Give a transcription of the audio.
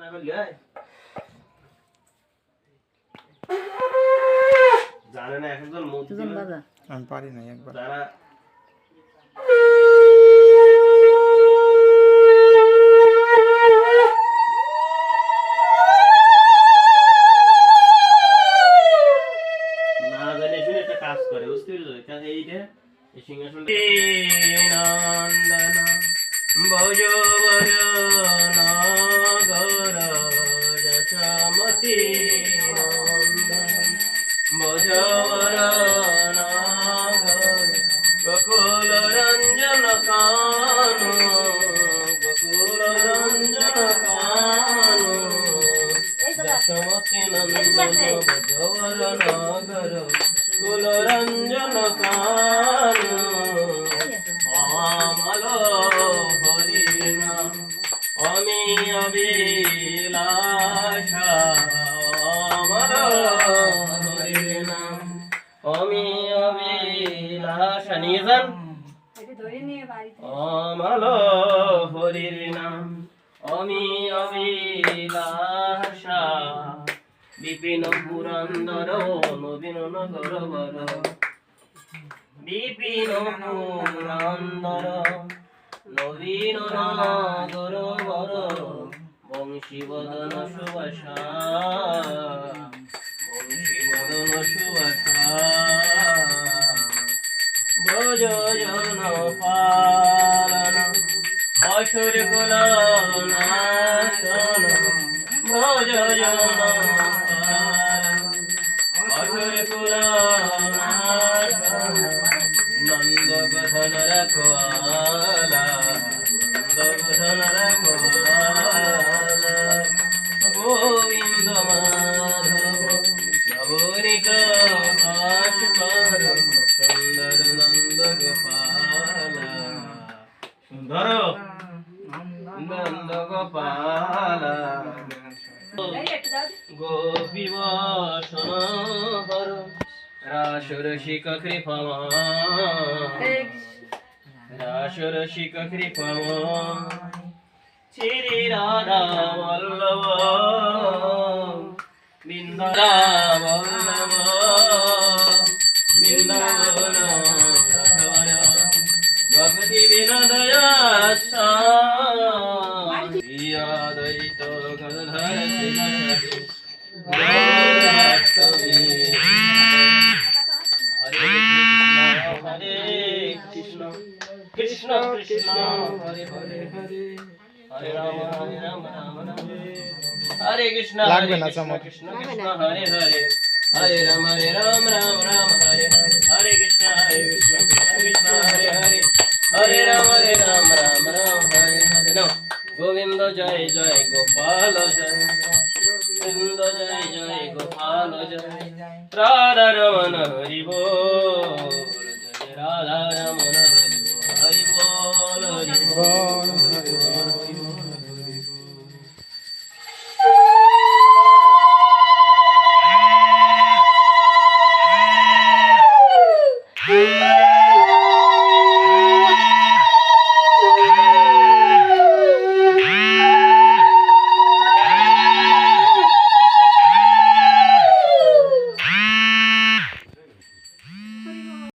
না জানে না বাজা আমি পারি না একবার যারা না জানে কুল রঞ্জন কানু আমল হরিনা আমি অবিলাসা আমল হরিনা আমি অবিলাসা নিয়ে অমল নাম অমি অবিলাসা বিপিন পুরন্দর, নবীন নগর বর। বিপিন পুরন্দর, নবীন নগর বর। বংশী বদন সুবাসা বংশী বদন সুবাসা ভোজন পালন, অসুর কুল নাশন পালন অসুর কুল নাশন নন্দ গধন রখওয়ালা নন্দ গধন রখওয়ালা গোবিন্দ মাধব নবনীত কাশ পরম সুন্দর নন্দ গোপাল সুন্দর নন্দ গোপাল গোপী বসন হর রাসুরসিক কৃপমা রাসুরসিক কৃপমা শ্রী রাধা বল্লভ বৃন্দ বল্লভ কৃষ্ণ কৃষ্ণ কৃষ্ণ হরে হরে হরে হরে রাম হরে রাম রাম রাম হরে কৃষ্ণ লাগবে হরে না কৃষ্ণ চমক। কৃষ্ণ কৃষ্ণ হরে হরে হরে রাম হরে রাম রাম রাম হরে হরে হরে কৃষ্ণ হরে কৃষ্ণ কৃষ্ণ কৃষ্ণ হরে হরে হরে রাম হরে রাম রাম রাম হরে হরে নাও গোবিন্দ জয় জয় গোপাল জয় গোবিন্দ জয় জয় গোপাল